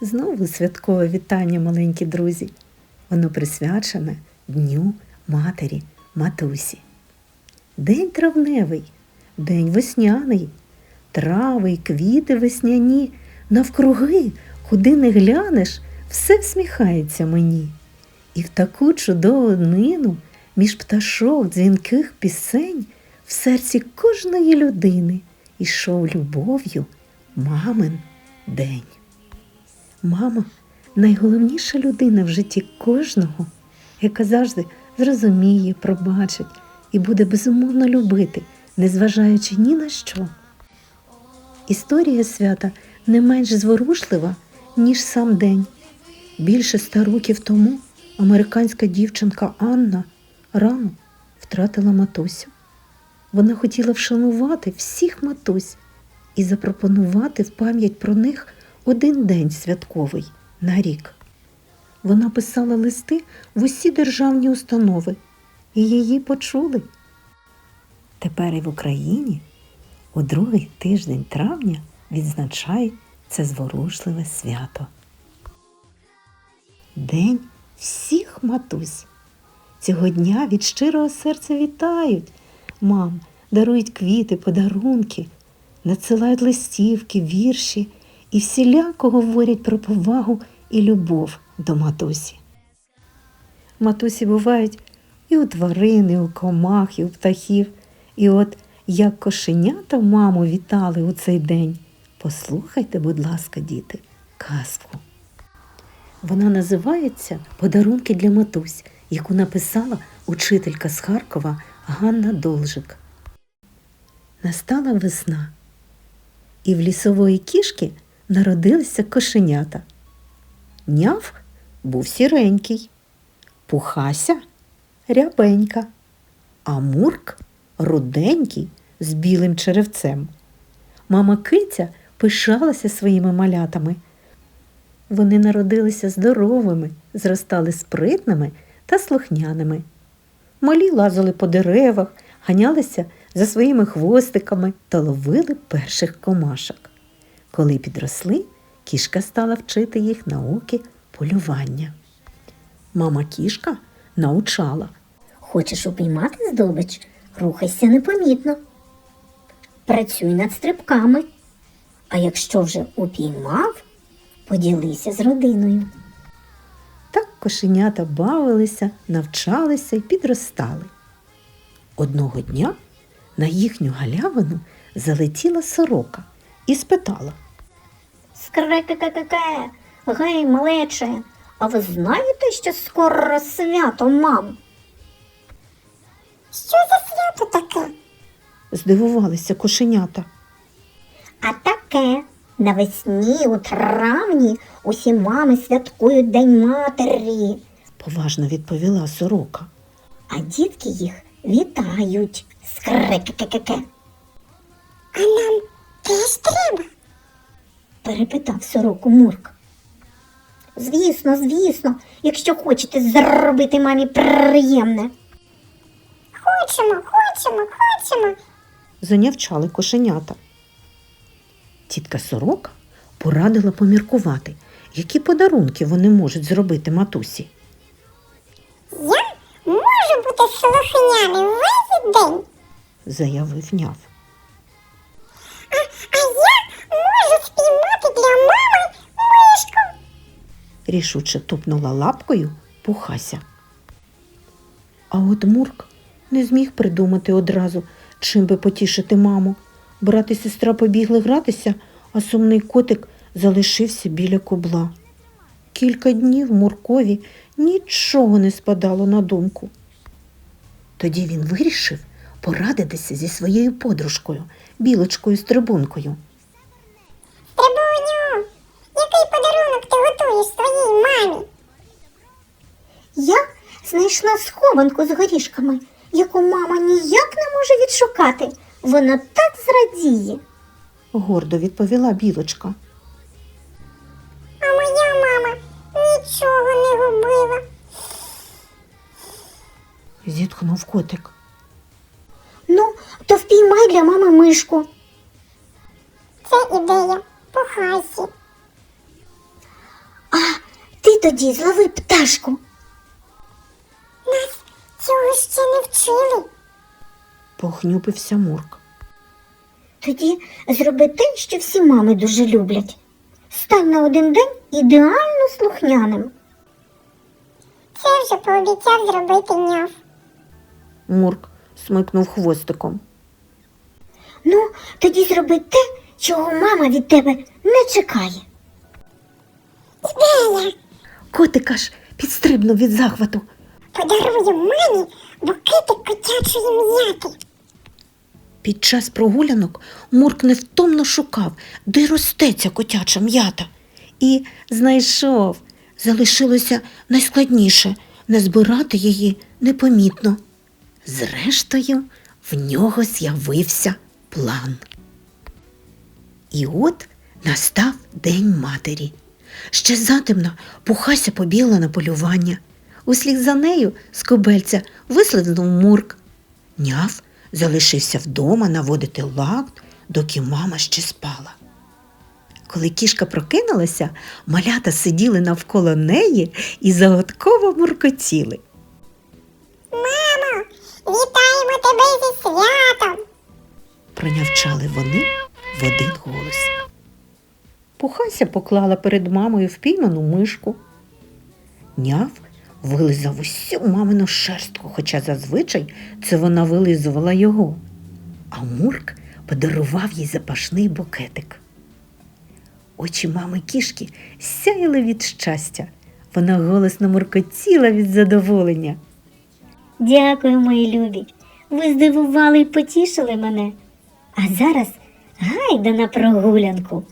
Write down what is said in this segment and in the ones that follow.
Знову святкове вітання, маленькі друзі. Воно присвячене Дню Матері Матусі. День травневий, день весняний, трави й квіти весняні, навкруги, куди не глянеш, все всміхається мені. І в таку чудову днину між пташок дзвінких пісень в серці кожної людини ішов любов'ю мамин день. Мама найголовніша людина в житті кожного, яка завжди зрозуміє, пробачить і буде безумовно любити, незважаючи ні на що. Історія свята не менш зворушлива, ніж сам день. Більше ста років тому американська дівчинка Анна рано втратила матусю. Вона хотіла вшанувати всіх матусь і запропонувати в пам'ять про них один день святковий на рік. Вона писала листи в усі державні установи, і її почули. Тепер і в Україні у другий тиждень травня відзначають це зворушливе свято. День всіх матусь. Цього дня від щирого серця вітають мам, дарують квіти, подарунки, надсилають листівки, вірші і всіляко говорять про повагу і любов до матусі. Матусі бувають і у тварин, і у комах, і у птахів. І от як кошенята маму вітали у цей день. Послухайте, будь ласка, діти, казку. Вона називається Подарунки для матусь, яку написала учителька з Харкова Ганна Должик. Настала весна, і в лісової кішки народилися кошенята. Няв був сіренький, пухася рябенька, а мурк руденький з білим черевцем. Мама киця пишалася своїми малятами. Вони народилися здоровими, зростали спритними та слухняними. Малі лазили по деревах, ганялися за своїми хвостиками та ловили перших комашок. Коли підросли, кішка стала вчити їх науки полювання. Мама кішка научала. Хочеш упіймати здобич? Рухайся непомітно. Працюй над стрибками. А якщо вже упіймав, поділися з родиною. Так кошенята бавилися, навчалися і підростали. Одного дня на їхню галявину залетіла сорока і спитала. Скрекекекеке, гей, малече, а ви знаєте, що скоро свято, мам? Що за свято таке? Здивувалися кошенята. А таке навесні у травні усі мами святкують День матері, поважно відповіла сорока. а дітки їх вітають. Скрекекекеке. А нам теж треба? Перепитав сороку Мурк. Звісно, звісно, якщо хочете зробити мамі приємне. Хочемо, хочемо, хочемо. Занявчали кошенята. Тітка сорока порадила поміркувати, які подарунки вони можуть зробити матусі. Я можу бути слухняним весь день, заявив няв. Рішуче тупнула лапкою пухася. А от Мурк не зміг придумати одразу, чим би потішити маму. Брат і сестра побігли гратися, а сумний котик залишився біля кобла. Кілька днів Муркові нічого не спадало на думку. Тоді він вирішив порадитися зі своєю подружкою, білочкою стрибункою. Трибуню, який подарунок ти готуєш своїй мамі? Я знайшла схованку з горішками, яку мама ніяк не може відшукати. Вона так зрадіє. гордо відповіла білочка. А моя мама нічого не губила. зітхнув котик. Ну, то впіймай для мами мишку. Це ідея по хасі. Тоді злови пташку. Нас цього ще не вчили. Похнюпився Мурк. Тоді зроби те, що всі мами дуже люблять. Стань на один день ідеально слухняним. Це вже пообіцяв зробити няв. Мурк смикнув хвостиком. Ну, тоді зроби те, чого мама від тебе не чекає. Ідея! Котик аж підстрибнув від захвату. Подарую мамі букетик котячої м'яти. Під час прогулянок Мурк невтомно шукав, де росте ця котяча м'ята. І знайшов. Залишилося найскладніше не збирати її непомітно. Зрештою, в нього з'явився план. І от настав День матері. Ще затемно пухася побігла на полювання. Услід за нею з кобельця вислизнув Мурк. Няв залишився вдома наводити лад, доки мама ще спала. Коли кішка прокинулася, малята сиділи навколо неї і загадково муркотіли. Мамо, вітаємо тебе зі святом. Пронявчали вони в один голос. Пухася поклала перед мамою впійману мишку. Няв вилизав усю мамину шерстку, хоча зазвичай це вона вилизувала його. А Мурк подарував їй запашний букетик. Очі мами кішки сяяли від щастя. Вона голосно муркотіла від задоволення. Дякую, мої любі. Ви здивували і потішили мене. А зараз гайда на прогулянку.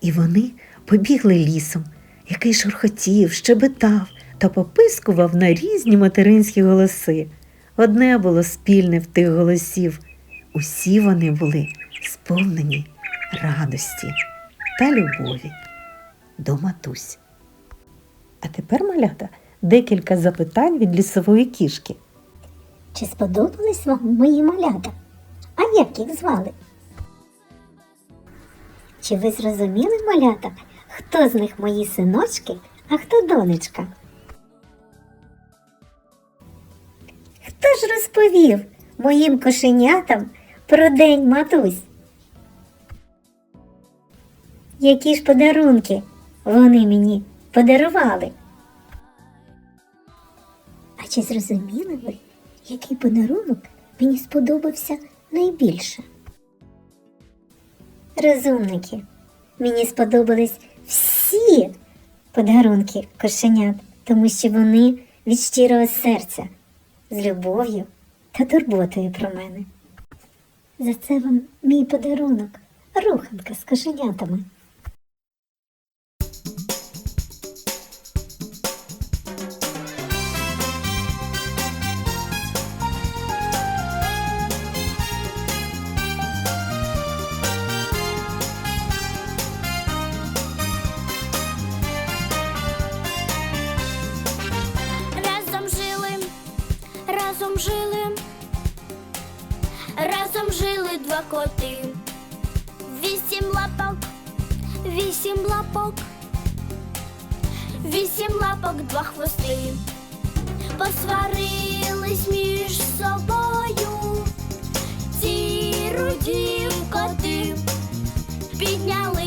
І вони побігли лісом, який шурхотів, щебетав та попискував на різні материнські голоси. Одне було спільне в тих голосів. Усі вони були сповнені радості та любові до матусь. А тепер, малята, декілька запитань від лісової кішки. Чи сподобались вам мої малята? А як їх звали? Чи ви зрозуміли, малята, хто з них мої синочки, а хто донечка? Хто ж розповів моїм кошенятам про день матусь? Які ж подарунки вони мені подарували? А чи зрозуміли ви, який подарунок мені сподобався найбільше? Розумники, мені сподобались всі подарунки кошенят, тому що вони від щирого серця, з любов'ю та турботою про мене. За це вам мій подарунок, руханка з кошенятами. Два коти. Вісім лапок, вісім лапок, вісім лапок, два хвости. Посварились між собою. Ці руді коти піднялись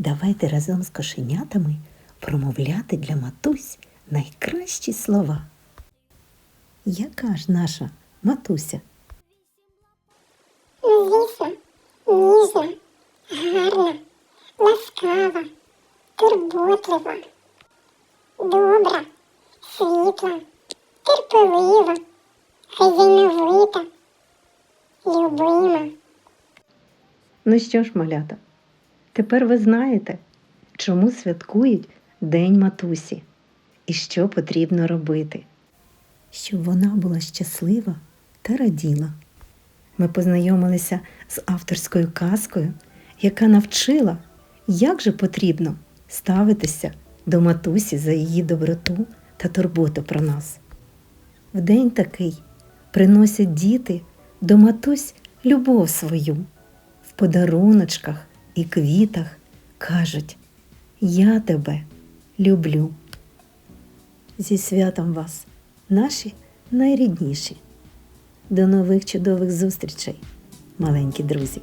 Давайте разом з кошенятами промовляти для матусь найкращі слова. Яка ж наша матуся? Звісно, ніжна, гарна, ласкава, турботлива, добра, світла, терпелива, хазяйновита, любима. Ну що ж, малята, тепер ви знаєте, чому святкують День матусі і що потрібно робити, щоб вона була щаслива та раділа. ми познайомилися з авторською казкою, яка навчила, як же потрібно ставитися до матусі за її доброту та турботу про нас. В день такий приносять діти до матусь любов свою, в подаруночках і квітах кажуть Я тебе люблю. Зі святом вас, наші найрідніші. До нових чудових зустрічей, маленькі друзі!